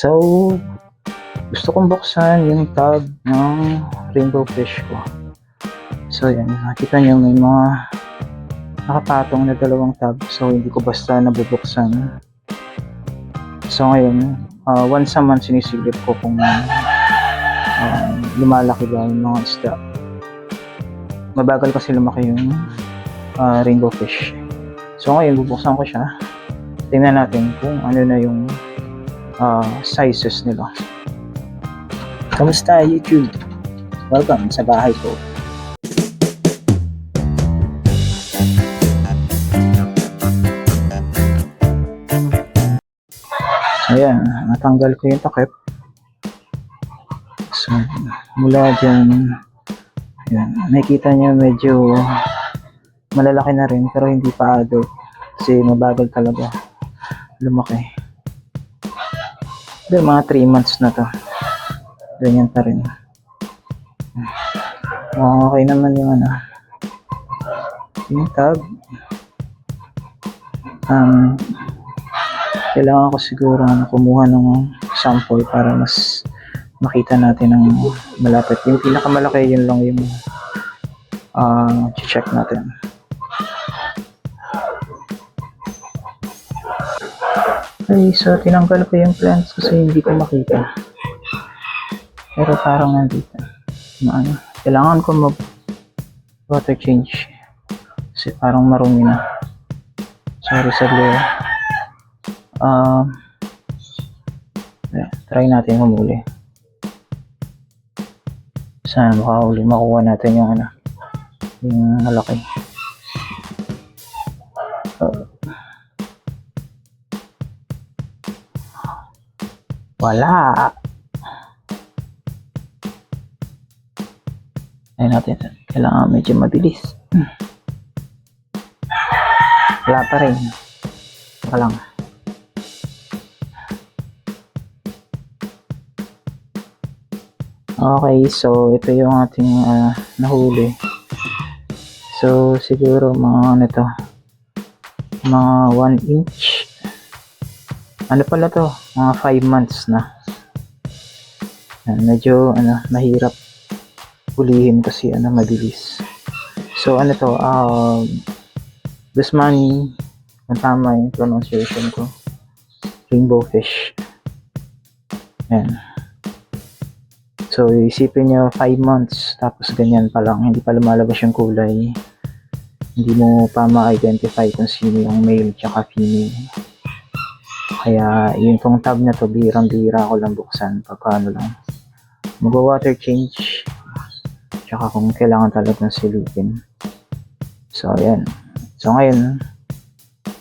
So, gusto kong buksan yung tab ng rainbow fish ko. So, yan. Nakita nyo may mga nakapatong na dalawang tab. So, hindi ko basta nabubuksan. So, ngayon, uh, once a month sinisigip ko kung um, lumalaki ba yung mga isda. Mabagal kasi lumaki yung uh, rainbow fish. So, ngayon, bubuksan ko siya. Tingnan natin kung ano na yung uh, sizes nila. Kamusta YouTube? Welcome sa bahay ko. Ayan, natanggal ko yung takip. So, mula dyan, ayan, nakikita niyo medyo malalaki na rin pero hindi pa adult kasi mabagal talaga lumaki. Pero mga 3 months na to. Ganyan pa rin. Ah, Okay naman yung ano. Yung tab. Um, kailangan ko siguro ano, kumuha ng sample para mas makita natin ng malapit. Yung pinakamalaki yun lang yung uh, check natin. Okay, so tinanggal ko yung plants kasi hindi ko makita. Pero parang nandito. Na ano, kailangan ko mag water change. Kasi parang marumi na. Sorry sa glare. Um, eh, try natin humuli. Sana makahuli, makuha natin yung ano, yung malaki. Wala. Ayun natin. Kailangan medyo mabilis. Wala pa rin. Saka lang. Okay, so ito yung ating ah, nahuli. So siguro mga ano to, mga 1 inch ano pala to, mga 5 months na. Medyo ano, mahirap hulihin kasi ano, mabilis. So ano to, um, Guzmani, ang tama yung pronunciation ko. Rainbow fish. Yan. So isipin nyo 5 months, tapos ganyan pa lang, hindi pa lumalabas yung kulay. Hindi mo pa ma-identify kung sino yung male tsaka female. Kaya yung tong tab na to, birang-bira ko lang buksan pagka lang. Mag-water change. Tsaka kung kailangan talagang silupin. So, ayan. So, ngayon,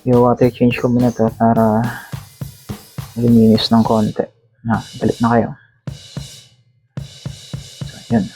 yung water change ko muna to para luminis ng konti. Na, balik na kayo. So, ayan.